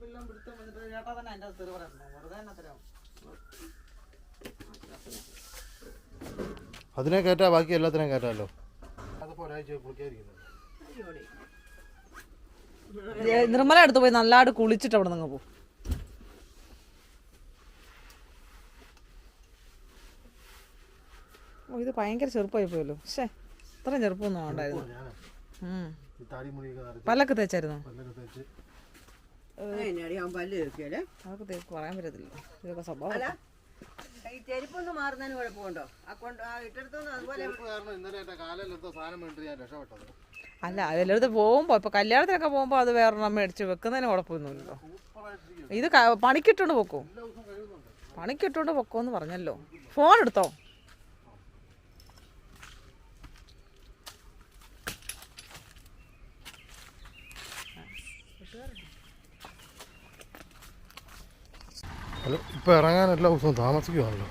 എല്ലാം പിടുത്തം വന്നിട്ട് ചേട്ടാ തന്നെ അതിന്റെ തെറി പറയണം. വെറുതെ തന്നെ തരാം അതിനെ കേട്ടാ ബാക്കി എല്ലാത്തിനെയും കേട്ടാലോ അതിപ്പോ ഒരാഴ്ച കുളിക്കാതിരിക്കുന്നത് നിർമ്മല അടുത്ത് പോയി നല്ലതായിട്ട് കുളിച്ചിട്ട് അവിടെ നിങ്ങൾ പോകും ഓ ഇത് ഭയങ്കര ചെറുപ്പമായി പോയല്ലോ. പക്ഷേ ഇത്രയും ചെറുപ്പമൊന്നും വേണ്ടായിരുന്നു ഞാൻ ഉം. ഈ താടി മുടിയൊക്കെ നിറച്ച് പല്ലൊക്കെ തേച്ചായിരുന്നോ? പറയാൻ പറ്റത്തില്ല. ഇതൊക്കെ സ്വഭാവം. ഈ ചെരുപ്പൊന്ന് മാറുന്നതിന് കുഴപ്പമുണ്ടോ? ആ കൊണ്ട് ആ ഇട്ടെടുത്തൊന്നും അതുപോലെ അല്ല അതിലടുത്ത് പോകുമ്പോൾ ഇപ്പോൾ കല്യാണത്തിനൊക്കെ പോകുമ്പോൾ അത് വേറൊരെണ്ണം മേടിച്ച് വെക്കുന്നതിന് കുഴപ്പമൊന്നുമില്ലല്ലോ. ഇത് പണിക്കിട്ടുണ്ട് പണിക്കിട്ടുകൊണ്ട് പൊക്കോ പണിക്കിട്ടുണ്ട് പൊക്കോന്ന് പറഞ്ഞല്ലോ. ഫോൺ എടുത്തോ ഹലോ ഇപ്പം ഇറങ്ങാൻ എല്ലാ ദിവസവും താമസിക്കുവാണല്ലോ.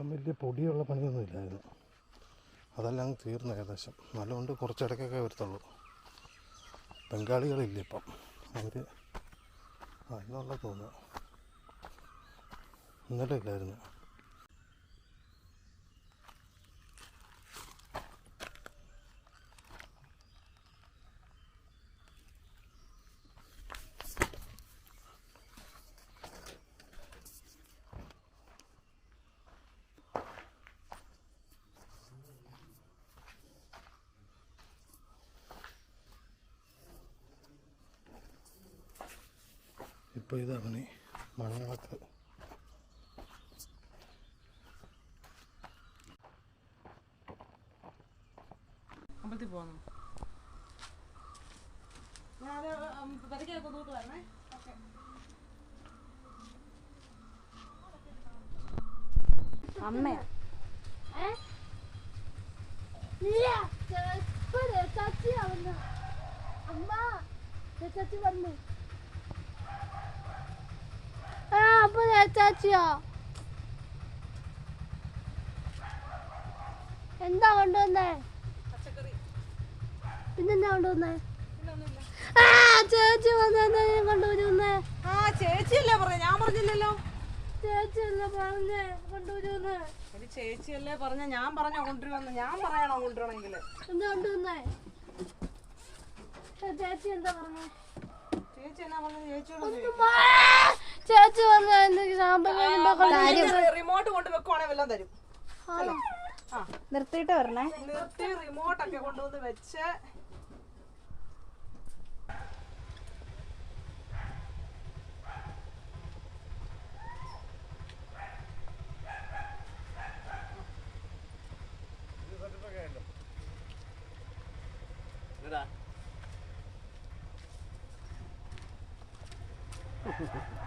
ഇപ്പം വലിയ പൊടിയുള്ള പണിയൊന്നും ഇല്ലായിരുന്നു. അതെല്ലാം അങ്ങ് തീർന്നു ഏകദേശം. നല്ലതുകൊണ്ട് കുറച്ചിടയ്ക്കൊക്കെ വരത്തുള്ളൂ. ബംഗാളികളില്ല ഇപ്പം? അവർ എന്നുള്ള തോന്നുന്നു. ഇന്നലെ ഇല്ലായിരുന്നു. ഇപ്പോൾ ഇതാണ് പണി മണങ്ങളൊക്കെ അമ്പലത്തിൽ പോകണം അമ്മയാ ചാച്ചി വന്നു അമ്മ. ചാച്ചി വന്നു ആ അപ്പൊ ചാച്ചിയോ എന്താ കൊണ്ടുവന്നേ? പിന്നെന്താ കൊണ്ടുവന്നേ? ആ ചേച്ചി വന്നെന്താ കൊണ്ടുവരുന്നേ? ആ ചേച്ചിയല്ലേ പറഞ്ഞ. ഞാൻ പറഞ്ഞില്ലല്ലോ. ചേച്ചി അല്ല പറഞ്ഞേ കൊണ്ടുവരുന്നേ. ചേച്ചിയല്ലേ പറഞ്ഞ. ഞാൻ പറഞ്ഞ കൊണ്ടുവരുമെന്ന് ഞാൻ പറയണോ കൊണ്ടുവരണമെങ്കിൽ എന്താ കൊണ്ടുവന്നേ? ചേച്ചി എന്താ പറഞ്ഞേ? ചേച്ചി എന്നാ പറഞ്ഞ? ചേച്ചിയോട് ചേച്ചി റിമോട്ട് കൊണ്ട് വെക്കുവാണെങ്കിൽ എല്ലാം തരും. ആ, നിർത്തിയിട്ട് വരണേ. നിർത്തി റിമോട്ടൊക്കെ കൊണ്ടുവന്ന് വെച്ച്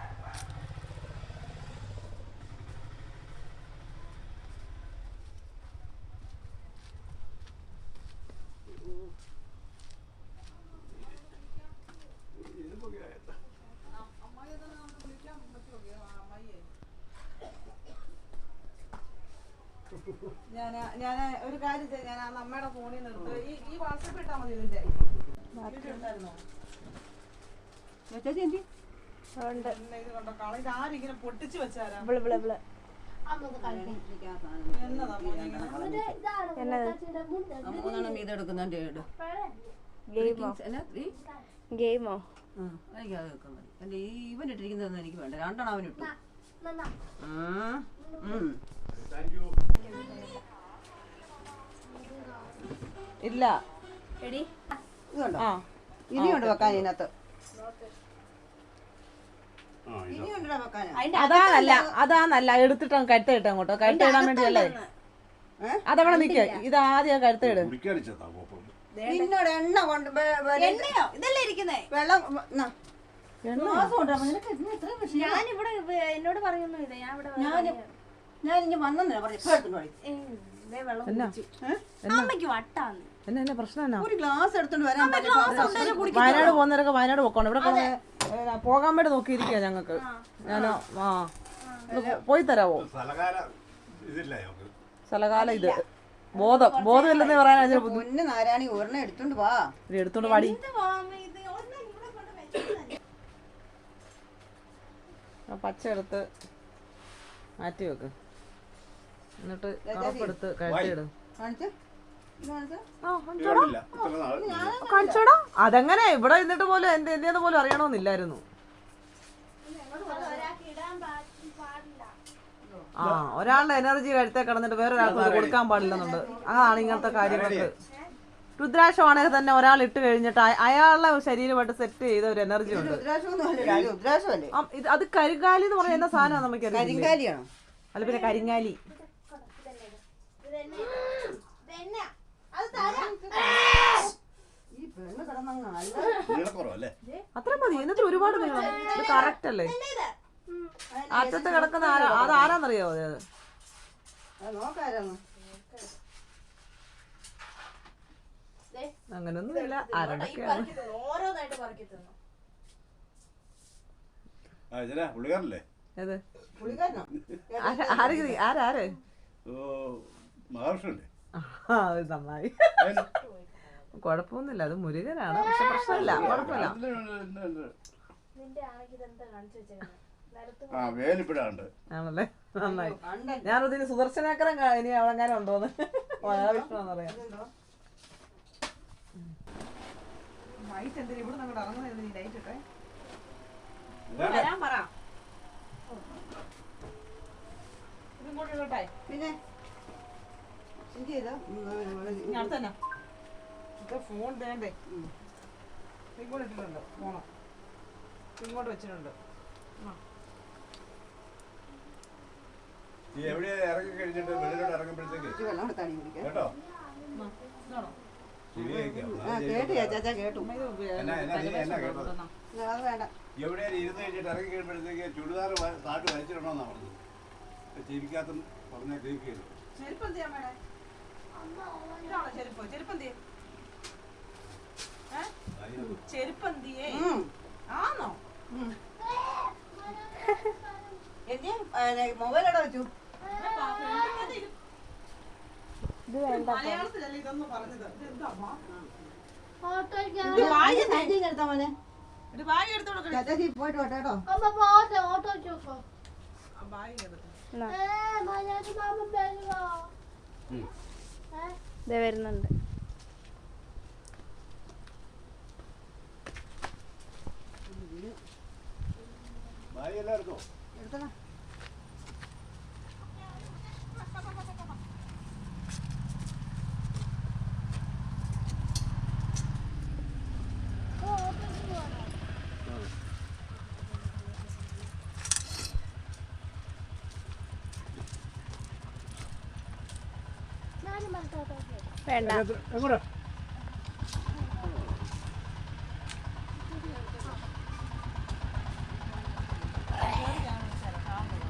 ഞാൻ ഞാൻ ഒരു കാര്യം ചെയ്യാം ഞാൻ ആ അമ്മയുടെ ഫോണിൽ നിർത്തുക ഈ ഈ വാട്സപ്പ് ഇട്ടാ മതി ഇതിന്റെ? ചേച്ചി എന്തി ഇത് കണ്ടോ കള ഇത് ആരും പൊട്ടിച്ച് വെച്ചാരാ? ഗെയിമോ എനിക്ക് അത് വെക്കാൻ മതി അല്ല ഈ ഇവൻ ഇട്ടിരിക്കുന്നതൊന്നും എനിക്ക് വേണ്ട രണ്ടെണ്ണം അവൻ ഇട്ടു. ഇല്ല ഇനിയുണ്ട് വെക്കാൻ ഇതിനകത്ത് ഇനിയുണ്ടോ വെക്കാൻ അതാണല്ല അതാണല്ല എടുത്തിട്ട് കഴുത്തിട്ട് അങ്ങോട്ടോ. കഴുത്തിടാൻ വേണ്ടിയല്ലേ? അതവിടെ നിക്ക. ഇത് ആദ്യം കഴുത്തിട് നിന്നോട് എണ്ണ കൊണ്ട് എണ്ണയോ? ഇതല്ലേ ഇരിക്കുന്നേ? വെള്ളം? ഞാൻ ഇവിടെ എന്നോട് പറയുന്നില്ല ഞാൻ ഇവിടെ ഞാൻ ഇനി പറഞ്ഞു? ഇപ്പൊ പോയി. എന്നാ? അമ്മയ്ക്ക് വട്ടാന്ന്. എന്നാ എന്നാ പ്രശ്നം എന്നാ ഒരു ഗ്ലാസ് എടുത്തോണ്ട് വരാൻ പറ്റില്ല വയനാട് പോകുന്നവരൊക്കെ വയനാട് പോക്കണം. ഇവിടെ പോകാൻ വേണ്ടി നോക്കിയിരിക്കുക ഞങ്ങൾക്ക്. ഞാനോ ആ. പോയി തരാവോ? സ്ഥലകാല ഇത്. ബോധം ബോധം ഇല്ലെന്ന് പറയാൻ ബുദ്ധി പൊന്ന് നാരായണി ഒരെണ്ണം എടുത്തോണ്ട് വാ. ഇത്? എടുത്തോണ്ട് പാടി പച്ച എടുത്ത് മാറ്റി വെക്ക്. എന്നിട്ട് കറുപ്പെടുത്ത് നാൾ കാണിച്ചോടാ. അതെങ്ങനെ? ഇവിടെ ഇരുന്നിട്ട് പോലും എന്ത് എന്തെന്ന് പോലും അറിയണമെന്നില്ലായിരുന്നു. ആ ഒരാളുടെ എനർജി കഴുത്തെ കിടന്നിട്ട് വേറൊരാൾക്ക് കൊടുക്കാൻ പാടില്ലെന്നുണ്ട്. അതാണ് ഇങ്ങനത്തെ കാര്യങ്ങൾക്ക്. രുദ്രാക്ഷമാണെങ്കിൽ തന്നെ ഒരാൾ ഇട്ട് കഴിഞ്ഞിട്ട് അയാളുടെ ശരീരമായിട്ട് സെറ്റ് ചെയ്ത ഒരു എനർജി ഉണ്ട്. അത് കരിങ്കാലി എന്ന് പറയുന്ന സാധനമാണ് നമുക്ക് കരിങ്കാലിയാണോ? അല്ല പിന്നെ കരിങ്കാലി ഇതെന്നെ. ഇതെന്നെ. അത് തരാം. ഈ പെണ്ണ് കിടന്നങ്ങ് നല്ല നീളക്കുറവല്ലേ അത്ര മതി. എന്നിട്ട് ഒരുപാട് നീളം ഇത് കറക്റ്റ് അല്ലേ. അറ്റത്ത് കിടക്കുന്ന ആരാ? അത് ആരാന്നറിയോ അത്? അങ്ങനൊന്നും ഇല്ല ആരുടെയൊക്കെയാണ് ആരാ? ആര്? ആരാ- ആ അത് നന്നായി. കുഴപ്പമൊന്നുമില്ല അത് മുരുകനാണ് പക്ഷെ പ്രശ്നമില്ല കുഴപ്പമില്ല. ആണല്ലേ? നന്നായി. ഞാനതിന് സുദർശനാക്കരം ഇനി അവളെങ്ങാനും ഉണ്ടോന്ന് മഹാവിഷ്ണുവാന്നറിയാം ലൈറ്റ് എന്തിനാ? ഇവിടെ അങ്ങോട്ട് നീ ലൈറ്റ് ഇട്ടേ. വരാൻ പറ. ഇങ്ങോട്ട് പിന്നെ? എന്ത് ചെയ്തോ ഫോൺ വേണ്ടേ? ഇങ്ങോട്ട് ഇട്ടിട്ടുണ്ട് ഫോണോ ഇങ്ങോട്ട് വെച്ചിട്ടുണ്ട്. ഈ എവിടെ ഇറങ്ങി കഴിഞ്ഞിട്ട് വെളിയിലോട്ട് ഇറങ്ങുമ്പോഴത്തേക്ക്? വെള്ളം കൊടുത്താണി കുടിക്കാൻ കേട്ടോ? ഇരുന്ന് കഴിഞ്ഞിട്ട് ഇറങ്ങി കഴിയുമ്പോഴത്തേക്ക് ചുടിദാർ താട്ട് വലിച്ചിടണമെന്നാ പറഞ്ഞത്. ചിരിക്കാത്ത പറഞ്ഞ കേൾക്കുകയില്ല ചെരുപ്പ് എന്ത് ചെയ്യാൻ വേണേ ഇതാണോ ചെരുപ്പ് ചെരുപ്പ് എന്ത്? ചെരുപ്പ് എന്ത്. ആണോ മൊബൈൽ എവിടെ വെച്ചു. ഇത് വേണ്ട മലയാളത്തിലല്ലേ ഇതൊന്നും പറഞ്ഞത്? ഇതെന്താ എടുത്താ മോനെ. ചേച്ചി പോയിട്ട് വട്ടെ കേട്ടോ. അമ്മ ദേ വരുന്നുണ്ട്. എല്ലാവർക്കും. എടുത്തടാ വേണ്ട.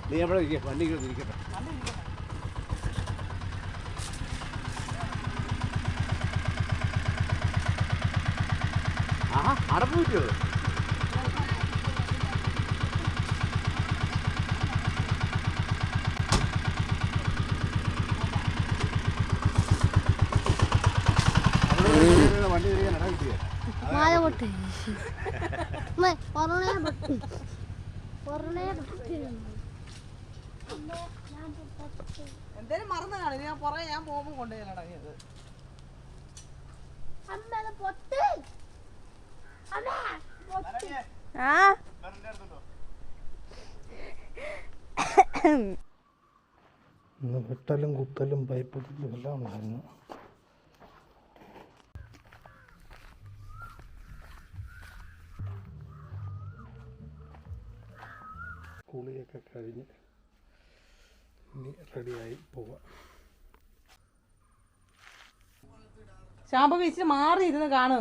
നീ എവിടെ ഇരിക്കുക വണ്ടി ഇരിക്കട്ടെ ആഹാ അടപ്പ് പറ്റുമോ എന്തേലും മറന്നു കാണില്ല ഞാൻ പുറകെ ഞാൻ പോകുമ്പോ കൊണ്ടുപോയി അടങ്ങിയത് അമ്മ അത്. പൊട്ടി അമ്മ പൊട്ടി ആ? ഇന്ന് വെട്ടലും കുത്തലും പൈപ്പ് എല്ലാം ഉണ്ടായിരുന്നു. കുളിയൊക്കെ കഴിഞ്ഞ് ഇനി റെഡിയായി പോവാം. ശാമ്പ ഇച്ചിരി മാറി ഇരുന്ന് കാണു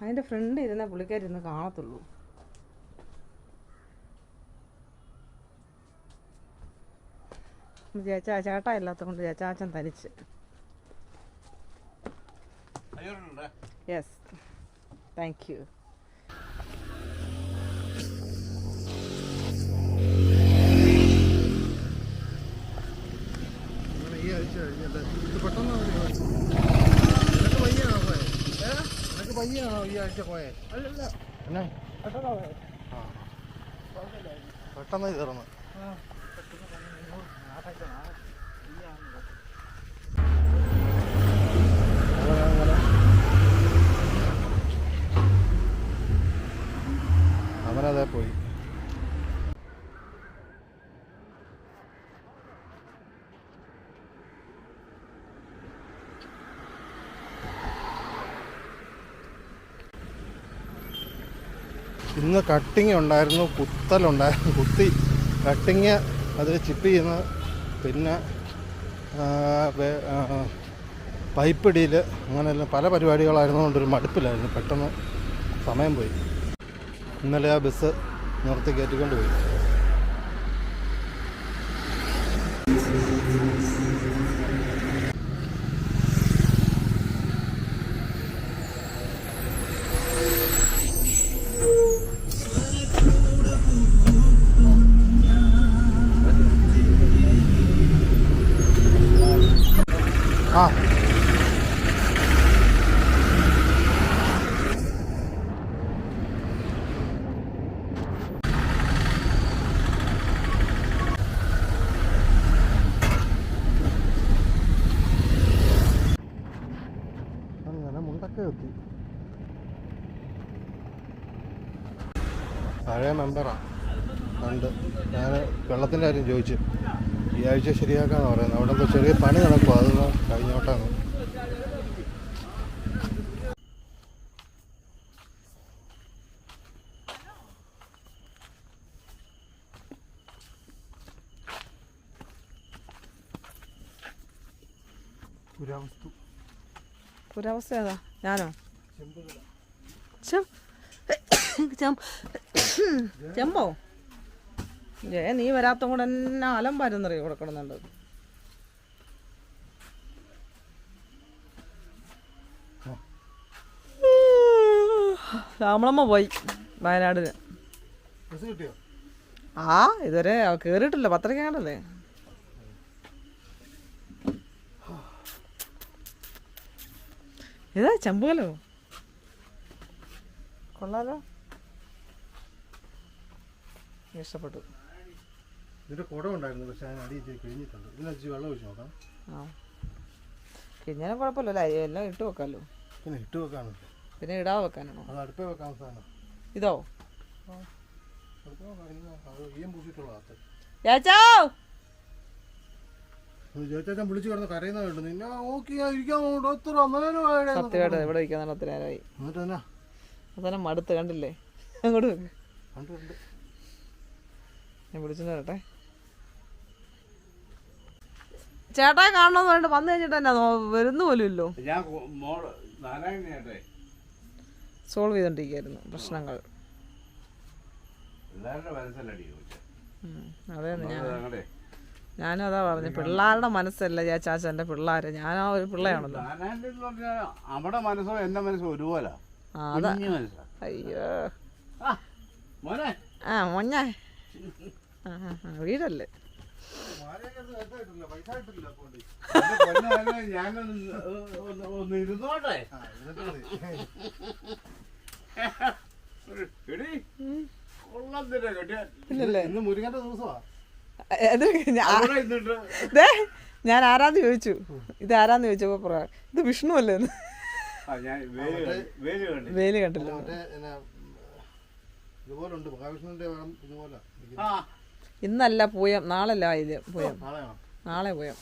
അതിന്റെ ഫ്രണ്ട് ഇരുന്ന പുള്ളിക്കാരിന്ന് കാണത്തുള്ളൂ. ചേച്ചാ ചേട്ടാ ഇല്ലാത്തതുകൊണ്ട് ചേച്ചാച്ചൻ തനിച്ച്. യെസ് താങ്ക് യു ഈ ആഴ്ച കഴിഞ്ഞല്ലേ ഇത് പെട്ടെന്ന് നിനക്ക് പയ്യാണോ പോയെ നിനക്ക് ആ. പെട്ടെന്ന് തീർന്നു ഇന്ന് കട്ടിങ് ഉണ്ടായിരുന്നു കുത്തലുണ്ടായിരുന്നു കുത്തി. കട്ടിങ് അത് ചിപ്പ് ചെയ്യുന്ന. പിന്നെ പൈപ്പിടിയിൽ അങ്ങനെയെല്ലാം പല പരിപാടികളായിരുന്നുകൊണ്ടൊരു മടുപ്പിലായിരുന്നു. പെട്ടെന്ന് സമയം പോയി. ഇന്നലെ ആ ബസ് നിർത്തി കയറ്റിക്കൊണ്ട് പോയി. എത്തി പഴയ മെമ്പറാ കണ്ട് ഞാൻ വെള്ളത്തിന്റെ കാര്യം ചോദിച്ചു. ഈ ആഴ്ച ശരിയാക്കാന്ന് പറയുന്നത്. അവിടെ എന്തോ ചെറിയ പണി നടക്കും. അതൊന്ന് കഴിഞ്ഞോട്ടാണ്. പുരാവസ്തു. പുരാവസ്ഥ ഏതാ ഞാനോ ചെമ്പോ ഏ നീ വരാത്ത കൂടെ എന്നാ അലമ്പായിരുന്നറിയോ ഇവിടെ കിടന്നുണ്ട്. ശ്യാമളമ്മ പോയി വയനാടിന്. ആ ഇതുവരെ അവ കേറിയിട്ടില്ല ഏതാ ചമ്പുകലോ കൊള്ളാലോ. ഇഷ്ടപ്പെട്ടു. ഇതിന്റെ കുടം ഉണ്ടായിരുന്നു പക്ഷെ ഞാൻ അടി ഇത്തിരി കിഴിഞ്ഞിട്ടുണ്ട് ഇതിനകത്ത് വെള്ളം ഒഴിച്ച് നോക്കാം. ആ. കിഞ്ഞാലും കുഴപ്പമില്ലല്ലോ. അരി എല്ലാം ഇട്ട് വെക്കാമല്ലോ. പിന്നെ ഇട്ട് വെക്കാനുണ്ട്. പിന്നെ ഇടാ വെക്കാനാണോ? അത് അടുപ്പേ വെക്കാൻ സാധനം. ഇതോ? ചേച്ചോ ചേച്ചാൻ വിളിച്ചു കിടന്ന് കരയുന്ന കേട്ടു. നിന്നെ നോക്കിയാ ഇരിക്കാൻ സത്യമായിട്ട് ഇവിടെ ഇരിക്കാൻ ഒത്തിരി നേരമായി. എന്നിട്ട് എന്നാ? അവസാനം മടുത്ത് കണ്ടില്ലേ? അങ്ങോട്ട് വെക്ക്. കണ്ടു കണ്ട് ഞാൻ വിളിച്ചു തരട്ടെ ചേട്ടാ കാണണമെന്ന് വേണ്ട വന്നു കഴിഞ്ഞിട്ട് നോ- വരുന്നു പോലും ഇല്ലോ. ഞാൻ കൊ- മോൾ നാരായണേട്ടെ സോൾവ് ചെയ്തോണ്ടിരിക്കുന്നു പ്രശ്നങ്ങൾ. എല്ലാവരുടെ മനസ്സിലടി ചോദിച്ചത് ഉം, അതേന്ന് ഞാൻ ഞങ്ങളുടെ ഞാനും അതാ പറഞ്ഞു പിള്ളേരുടെ മനസ്സല്ല ഞാൻ ചാച്ചന്റെ പിള്ളേര്. ഞാൻ ആ ഒരു പിള്ളയാണല്ലോ. അവിടെ മനസ്സോ എന്റെ മനസ്സോ ഒരുപോലെ. അയ്യോ. ആ, മൊഞ്ഞ വീടല്ലേ? എന്റെ ഇരുന്നോട്ടെ കെട്ടിയാ ഇന്ന് മുരുകന്റെ ദിവസമാ. ഞാൻ ആരാന്ന് ചോദിച്ചു. ഇത് ആരാന്ന് ചോദിച്ചപ്പോ പറയാം ഇത് വിഷ്ണു അല്ലേ ഞാൻ വേൽ കണ്ടു. വേൽ കണ്ടു. വേലി കണ്ടില്ല. ഇന്നല്ല പൂയം നാളല്ല ഇത് പൂയം. നാളെയാണോ നാളെ പൂയം.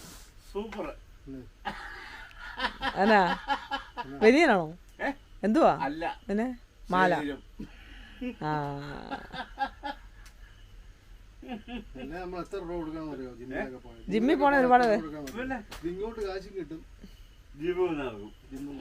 സൂപ്പർ. എന്നാ വലിയനാണോ? എന്തുവാ? അല്ല. പിന്നെ? മാല. ആ. ജിമ്മിൽ പോണ ഒരുപാട് ഇങ്ങോട്ട് കാശും കിട്ടും. ജിമ്മി ജിമ്മും